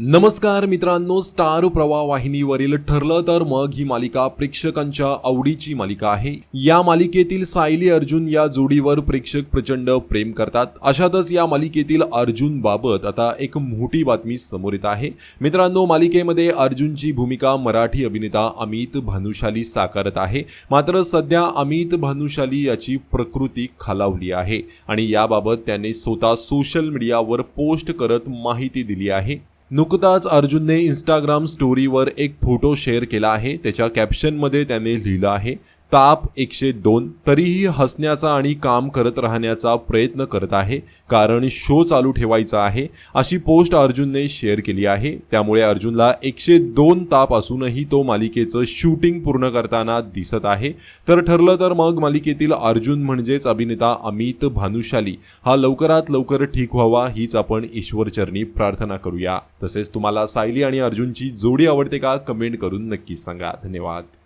नमस्कार मित्रांनो स्टार प्रवाह वाहिनीवरील ठरलं तर मग ही मालिका प्रेक्षकांच्या आवडीची मालिका आहे. या मालिकेतील सायली अर्जुन या जोडीवर प्रेक्षक प्रचंड प्रेम करतात. अशातच या मालिकेतील अर्जुन बाबत आता एक मोठी बातमी समोर येत आहे. मित्रांनो मालिकेमध्ये अर्जुनची भूमिका मराठी अभिनेता अमित भानुशाली साकारत आहे. मात्र सध्या अमित भानुशाली याची प्रकृती खालावली आहे आणि याबाबत त्याने स्वतः सोशल मीडियावर पोस्ट करत माहिती दिली आहे. नुकताच अर्जुनने इंस्टाग्राम स्टोरीवर एक फोटो शेअर केला आहे. त्याच्या कॅप्शनमध्ये त्याने लिहिलं आहे ताप एकशे दोन तरीही हसण्याचा आणि काम करत राहण्याचा प्रयत्न करत आहे कारण शो चालू ठेवायचा आहे अशी पोस्ट अर्जुनने शेअर केली आहे. त्यामुळे अर्जुनला एकशे दोन ताप असूनही तो मालिकेचं शूटिंग पूर्ण करताना दिसत आहे. तर ठरलं तर मग मालिकेतील अर्जुन म्हणजेच अभिनेता अमित भानुशाली. हा लवकरात लवकर ठीक व्हावा हीच आपण ईश्वरचरणी प्रार्थना करूया. तसेच तुम्हाला सायली आणि अर्जुनची जोडी आवडते का कमेंट करून नक्कीच सांगा. धन्यवाद.